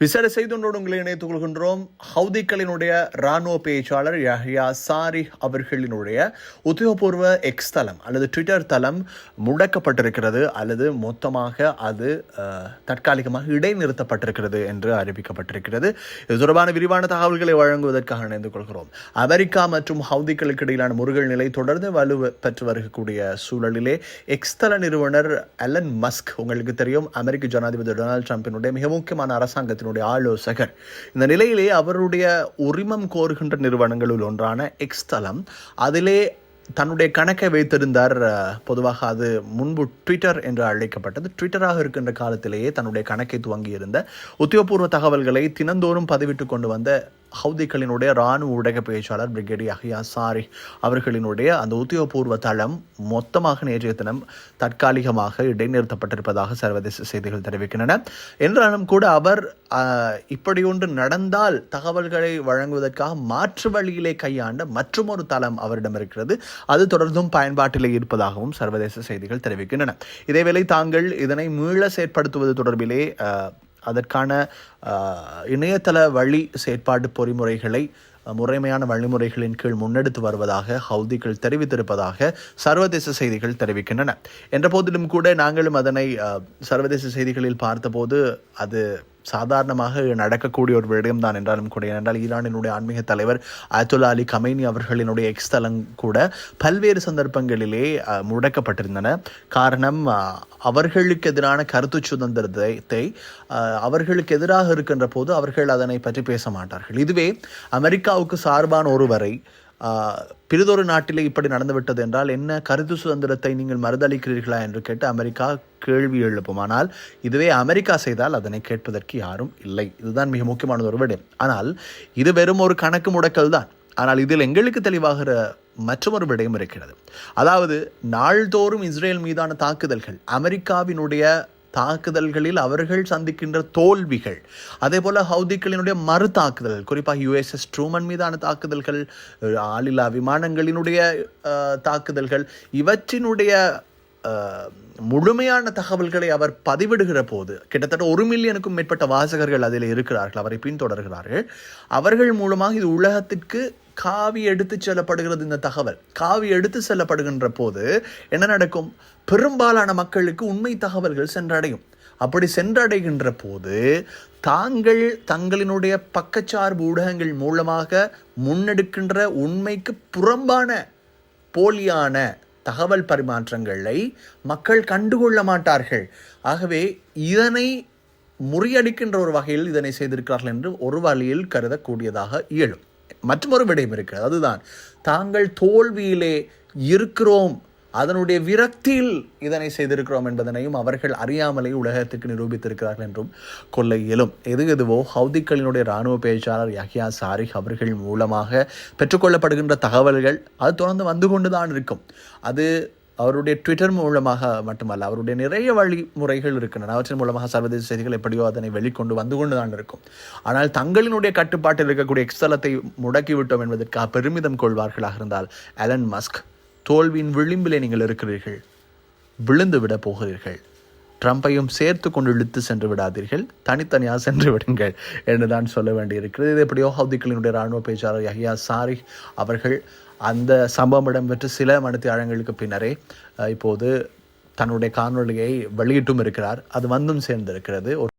விசேட செய்தொன்றோடு உங்களை இணைத்துக் கொள்கின்றோம் ஹவுதிகளினுடைய ராணுவ பேச்சாளர் யஹ்யா சாரி அவர்களினுடைய உத்தியோகபூர்வ எக்ஸ் தளம் அல்லது ட்விட்டர் தளம் முடக்கப்பட்டிருக்கிறது அல்லது மொத்தமாக அது தற்காலிகமாக இடைநிறுத்தப்பட்டிருக்கிறது என்று அறிவிக்கப்பட்டிருக்கிறது. இது தொடர்பான விரிவான தகவல்களை வழங்குவதற்காக இணைந்து கொள்கிறோம். அமெரிக்கா மற்றும் ஹவுதிகளுக்கு இடையிலான முருகல் நிலை தொடர்ந்து வலு பெற்று வருகக்கூடிய சூழலிலே எக்ஸ் தள நிறுவனர் அலன் மஸ்க் உங்களுக்கு தெரியும் அமெரிக்க ஜனாதிபதி டொனால்ட் ட்ரம்பினுடைய மிக முக்கியமான அரசாங்கத்தினுடைய ஆலோசகர். இந்த நிலையிலே அவருடைய உரிமம் கோருகின்ற நிறுவனங்களுள் ஒன்றான எக்ஸ் தளம் அதிலே தன்னுடைய கணக்கை வைத்திருந்தார் பொதுவாக அது முன்பு ட்விட்டர் என்று அழைக்கப்பட்டது. ட்விட்டராக இருக்கின்ற காலத்திலேயே தன்னுடைய கணக்கை துவங்கியிருந்த உத்தியோகபூர்வ தகவல்களை தினந்தோறும் பதிவிட்டு கொண்டு வந்த ஹவுதிகளினுடைய இராணுவ ஊடக பேச்சாளர் பிரிகேடியர் அஹியா சாரி அவர்களினுடைய அந்த உத்தியோகபூர்வ தளம் மொத்தமாக நேற்றைய தினம் தற்காலிகமாக இடைநிறுத்தப்பட்டிருப்பதாக சர்வதேச செய்திகள் தெரிவிக்கின்றன. என்றாலும் கூட அவர் இப்படியொன்று இப்படி ஒன்று நடந்தால் தகவல்களை வழங்குவதற்காக மாற்று வழியிலே கையாண்ட மற்றொரு தளம் அவரிடம் இருக்கிறது. அது தொடர்ந்தும் பயன்பாட்டிலே இருப்பதாகவும் சர்வதேச செய்திகள் தெரிவிக்கின்றன. இதேவேளை தாங்கள் இதனை மீள செயற்படுத்துவது தொடர்பிலே அதற்கான இணையதள வழி செயற்பாடு பொறிமுறைகளை முறைமையான வழிமுறைகளின் கீழ் முன்னெடுத்து வருவதாக ஹவுதிகள் தெரிவித்திருப்பதாக சர்வதேச செய்திகள் தெரிவிக்கின்றன. என்ற போதிலும் கூட நாங்களும் அதனை சர்வதேச செய்திகளில் பார்த்தபோது அது சாதாரணமாக நடக்கக்கூடிய ஒரு விடயம் தான் என்றாலும் கூட. ஏனென்றால் ஈரானினுடைய ஆன்மீக தலைவர் அயத்துல்லா அலி கமைனி அவர்களினுடைய எக்ஸ் தளம் கூட பல்வேறு சந்தர்ப்பங்களிலே முடக்கப்பட்டிருந்தன. காரணம் அவர்களுக்கு எதிரான கருத்து சுதந்திரத்தை அவர்களுக்கு எதிராக இருக்கின்ற போது அவர்கள் அதனை பற்றி பேச மாட்டார்கள். இதுவே அமெரிக்காவுக்கு சார்பான ஒருவரை பிறிதொரு நாட்டிலே இப்படி நடந்துவிட்டது என்றால் என்ன கருத்து சுதந்திரத்தை நீங்கள் மறுதளிக்கிறீர்களா என்று கேட்டு அமெரிக்கா கேள்வி எழுப்பும். ஆனால் இதுவே அமெரிக்கா செய்தால் அதனை கேட்பதற்கு யாரும் இல்லை. இதுதான் மிக முக்கியமான ஒரு விடயம். ஆனால் இது வெறும் ஒரு கணக்கு முடக்கல் தான். ஆனால் இதில் எங்களுக்கு தெளிவாகிற மற்றொரு விடயம் இருக்கிறது. அதாவது நாள்தோறும் இஸ்ரேல் மீதான தாக்குதல்கள் அமெரிக்காவினுடைய தாக்குதல்களில் அவர்கள் சந்திக்கின்ற தோல்விகள். அதே போல் ஹவுதிக்களினுடைய மறு தாக்குதல் குறிப்பாக யுஎஸ்எஸ் ட்ரூமன் மீதான தாக்குதல்கள் ஆளில்லா விமானங்களினுடைய தாக்குதல்கள் இவற்றினுடைய முழுமையான தகவல்களை அவர் பதிவிடுகிற போது கிட்டத்தட்ட ஒரு மில்லியனுக்கும் மேற்பட்ட வாசகர்கள் அதில் இருக்கிறார்கள் அவரை பின்தொடர்கிறார்கள். அவர்கள் மூலமாக இது உலகத்திற்கு காவி எடுத்து செல்லப்படுகிறது இந்த தகவல். காவி எடுத்து செல்லப்படுகின்ற போது என்ன நடக்கும்? பெரும்பாலான மக்களுக்கு உண்மை தகவல்கள் சென்றடையும். அப்படி சென்றடைகின்ற போது தாங்கள் தங்களினுடைய பக்கச்சார்பு ஊடகங்கள் மூலமாக முன்னெடுக்கின்ற உண்மைக்கு புறம்பான போலியான தகவல் பரிமாற்றங்களை மக்கள் கண்டுகொள்ள மாட்டார்கள். ஆகவே இதனை முறியடிக்கின்ற ஒரு வகையில் இதனை செய்திருக்கிறார்கள் என்று ஒரு வழியில் கருதக்கூடியதாக இயலும். மற்றொரு விடயம் இருக்கிறது. அதுதான் தாங்கள் தோல்வியிலே இருக்கிறோம் அதனுடைய விரக்தியில் இதனை செய்திருக்கிறோம் என்பதனையும் அவர்கள் அறியாமலே உலகத்துக்கு நிரூபித்திருக்கிறார்கள் என்றும் கொள்ள இயலும் எது எதுவோ ஹவுதிக்களினுடைய இராணுவ பேச்சாளர் யஹ்யா சாரிக் அவர்கள் மூலமாக பெற்றுக்கொள்ளப்படுகின்ற தகவல்கள் அது தொடர்ந்து வந்து கொண்டு தான் இருக்கும். அது அவருடைய ட்விட்டர் மூலமாக மட்டுமல்ல அவருடைய நிறைய வழிமுறைகள் இருக்கின்றன. அவற்றின் மூலமாக சர்வதேச செய்திகள் எப்படியோ அதனை வெளிக்கொண்டு வந்து கொண்டு தான் இருக்கும். ஆனால் தங்களினுடைய கட்டுப்பாட்டில் இருக்கக்கூடிய எக்ஸ்தலத்தை முடக்கிவிட்டோம் என்பதற்காக பெருமிதம் கொள்வார்களாக இருந்தால் அலன் மஸ்க் தோல்வியின் விளிம்பிலே நீங்கள் இருக்கிறீர்கள். விழுந்து விட போகிறீர்கள். ட்ரம்பையும் சேர்த்து கொண்டு இழுத்து சென்று விடாதீர்கள். தனித்தனியாக சென்று விடுங்கள் என்று தான் சொல்ல வேண்டியிருக்கிறது. இது எப்படியோ ஹவுதிக்களினுடைய இராணுவ பேச்சாளர் யஹியா சாரி அவர்கள் அந்த சம்பவம் இடம்பெற்று சில மணித்தியாழங்களுக்கு பின்னரே இப்போது தன்னுடைய காணொளியை வெளியிட்டும் இருக்கிறார். அது வந்தும் சேர்ந்திருக்கிறது. ஒரு